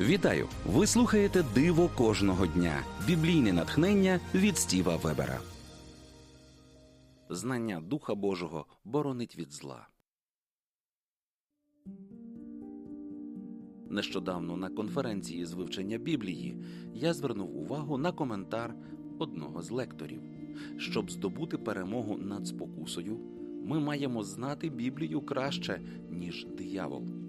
Вітаю! Ви слухаєте Диво кожного дня. Біблійне натхнення від Стіва Вебера. Знання Духа Божого боронить від зла. Нещодавно на конференції з вивчення Біблії я звернув увагу на коментар одного з лекторів. Щоб здобути перемогу над спокусою, ми маємо знати Біблію краще, ніж диявол.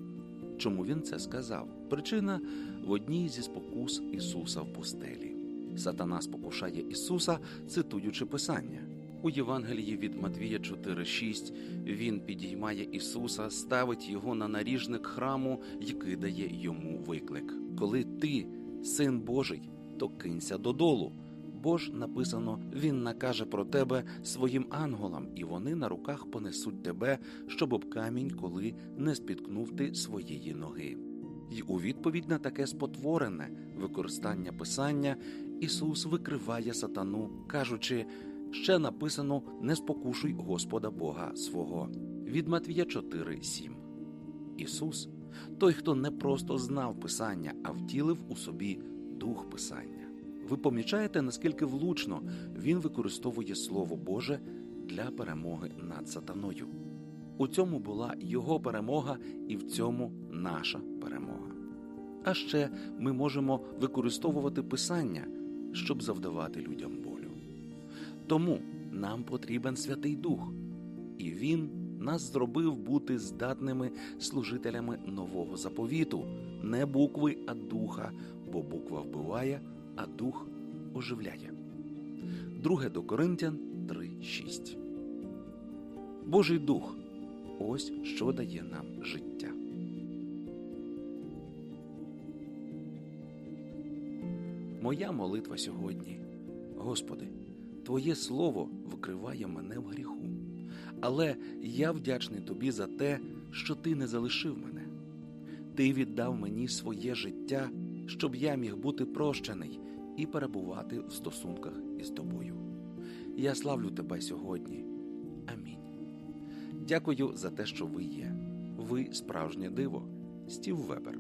Чому він це сказав? Причина в одній зі спокус Ісуса в пустелі. Сатана спокушає Ісуса, цитуючи Писання. У Євангелії від Матвія 4,6 він підіймає Ісуса, ставить його на наріжник храму і кидає йому виклик. Коли ти, син Божий, то кинься додолу. Бо ж написано, Він накаже про тебе своїм анголам, і вони на руках понесуть тебе, щоб об камінь, коли не спіткнув ти своєї ноги. І у відповідь на таке спотворене використання писання Ісус викриває сатану, кажучи, ще написано не спокушуй Господа Бога свого. Від Матвія 4,7 Ісус той, хто не просто знав Писання, а втілив у собі дух Писання. Ви помічаєте, наскільки влучно він використовує Слово Боже для перемоги над сатаною. У цьому була його перемога, і в цьому наша перемога. А ще ми можемо використовувати Писання, щоб завдавати людям болю. Тому нам потрібен Святий Дух, і Він нас зробив бути здатними служителями нового заповіту, не букви, а духа, бо буква вбиває а дух оживляє. Друге до Коринтян 3.6. Божий дух ось що дає нам життя. Моя молитва сьогодні. Господи, Твоє Слово вкриває мене в гріху. Але я вдячний Тобі за те, що Ти не залишив мене. Ти віддав мені своє життя, щоб я міг бути прощений і перебувати в стосунках із тобою. Я славлю тебе сьогодні. Амінь. Дякую за те, що ви є. Ви справжнє диво. Стів Вебер.